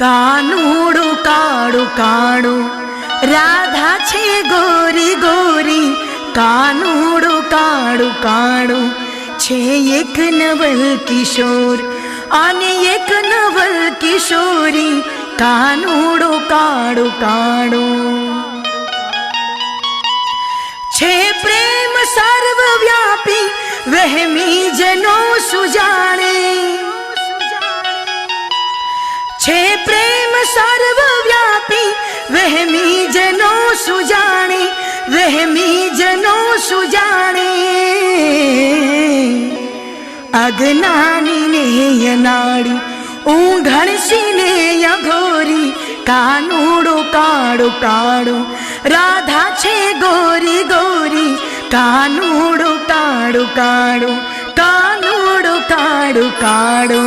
કાનુડું, કાળું કાળું. રાધા છે ગોરી ગોરી. કાનુડું, કાળું કાળું. છે એક નવલ કિશોર અને એક નવલ કિશોરી. કાનુડું, કાળું કાળું. છે પ્રેમ સર્વવ્યાપી વહેમી જનો સુજાણે. છે પ્રેમ સર્વવ્યાપી વહેમી જનો સુજાણે વહેમી જનો સુજાણે અજ્ઞાની ને યનાડી ઊંઘણસી ને યઘોરી કાનુડો કાળો કાળો રાધા છે ગોરી ગોરી કાનુડો કાળો કાળો કાનુડો કાળો કાળો